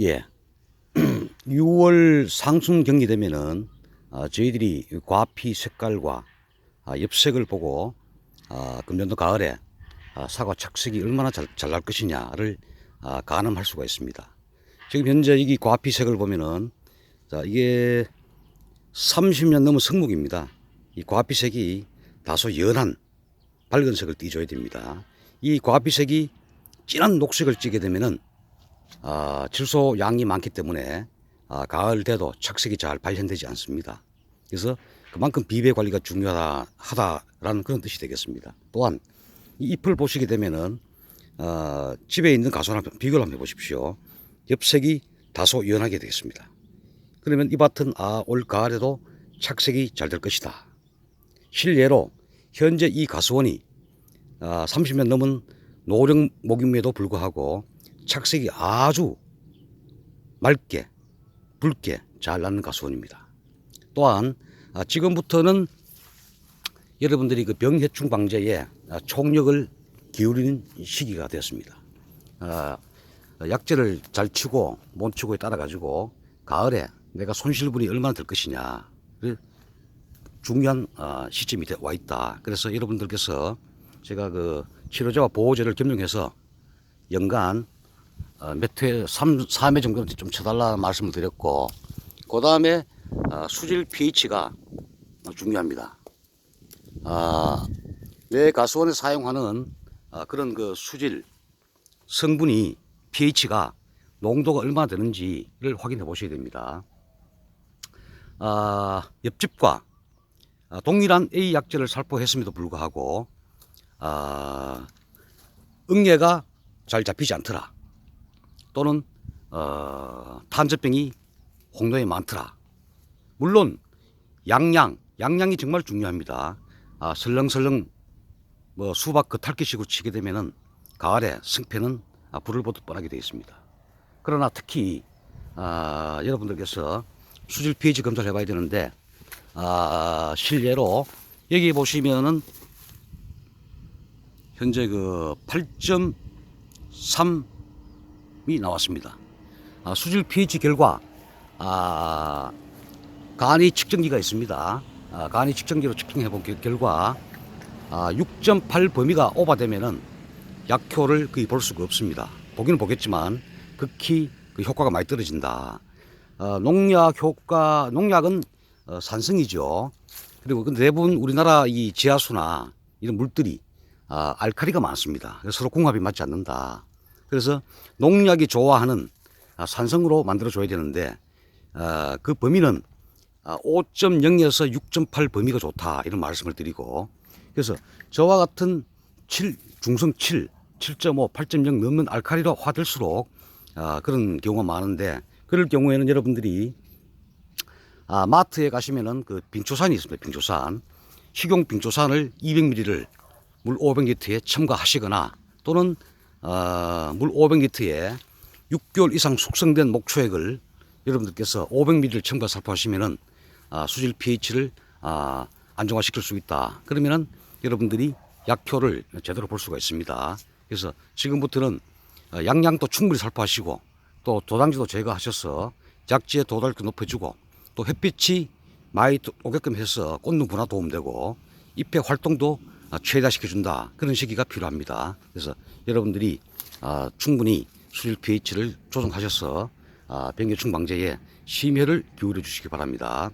예. 6월 상순 경기 되면은 아, 저희들이 이 과피 색깔과 아, 엽색을 보고 아, 금년도 가을에 아, 사과 착색이 얼마나 잘날 것이냐를 아, 가늠할 수가 있습니다. 지금 현재 이 과피색을 보면은 자 이게 30년 넘은 성묵입니다. 이 과피색이 다소 연한 밝은 색을 띠줘야 됩니다. 이 과피색이 진한 녹색을 띠게 되면은 아, 질소 양이 많기 때문에 아, 가을 돼도 착색이 잘 발현되지 않습니다. 그래서 그만큼 비배 관리가 중요하다라는 그런 뜻이 되겠습니다. 또한 이 잎을 보시게 되면은 어, 집에 있는 가수랑 비교를 한번 해보십시오. 엽색이 다소 연하게 되겠습니다. 그러면 이 밭은 아, 올 가을에도 착색이 잘 될 것이다. 실례로 현재 이 가수원이 아, 30년 넘은 노령 목임에도 불구하고 착색이 아주 맑게 붉게 잘 나는 가수원입니다. 또한 아, 지금부터는 여러분들이 그 병해충 방제에 아, 총력을 기울이는 시기가 되었습니다. 아, 약재를 잘 치고 못 치고에 따라 가지고 가을에 내가 손실분이 얼마나 될 것이냐를 중요한 아, 시점이 돼- 와 있다. 그래서 여러분들께서 제가 그 치료제와 보호제를 겸용해서 연간 어, 몇 회, 3, 3회 정도는 좀 쳐달라 말씀을 드렸고, 그 다음에 어, 수질 pH가 중요합니다. 아, 내 가스원에 사용하는 아, 그런 그 수질 성분이 pH가 농도가 얼마나 되는지를 확인해 보셔야 됩니다. 아, 옆집과 아, 동일한 A 약제를 살포했음에도 불구하고 아, 응애가 잘 잡히지 않더라. 또는 어, 탄저병이 홍도에 많더라. 물론 양양, 양양이 정말 중요합니다. 아, 설렁설렁 뭐 수박 그 탈기식으로 치게 되면은 가을에 승패는 아, 불을 보듯 뻔하게 되어 있습니다. 그러나 특히 아, 여러분들께서 수질 pH 검사를 해봐야 되는데 아, 실례로 여기 보시면은 현재 그 8.3 이 나왔습니다. 아, 수질 pH 결과 아, 간이 측정기가 있습니다. 아, 간이 측정기로 측정해 본 결- 결과 아, 6.8 범위가 오버되면은 약효를 거의 볼 수가 없습니다. 보기는 보겠지만 극히 그 효과가 많이 떨어진다. 어, 농약 효과, 농약은 어, 산성이죠. 그리고 근데 대부분 우리나라 이 지하수나 이런 물들이 아, 알칼리가 많습니다. 서로 궁합이 맞지 않는다. 그래서 농약이 좋아하는 아, 산성으로 만들어 줘야 되는데 아, 그 범위는 아, 5.0에서 6.8 범위가 좋다 이런 말씀을 드리고 그래서 저와 같은 7 중성 7, 7.5, 8.0 넘는 알칼리로 화될수록 아, 그런 경우가 많은데 그럴 경우에는 여러분들이 아, 마트에 가시면은 그 빙초산이 있습니다. 빙초산. 식용 빙초산을 200ml를 물 500리터에 첨가하시거나 또는 어, 물 500리터에 6개월 이상 숙성된 목초액을 여러분들께서 500ml를 첨가 살포하시면은 아, 수질 pH를 아, 안정화시킬 수 있다. 그러면은 여러분들이 약효를 제대로 볼 수가 있습니다. 그래서 지금부터는 어, 양양도 충분히 살포하시고 또 도당지도 제거하셔서 약지의 도달도 높여주고 또 햇빛이 많이 또 오게끔 해서 꽃눈 분화 도움되고 잎의 활동도 아, 최다시켜준다 그런 시기가 필요합니다. 그래서 여러분들이 아, 충분히 수질 pH를 조정하셔서 아, 병해충 방제에 심혈을 기울여 주시기 바랍니다.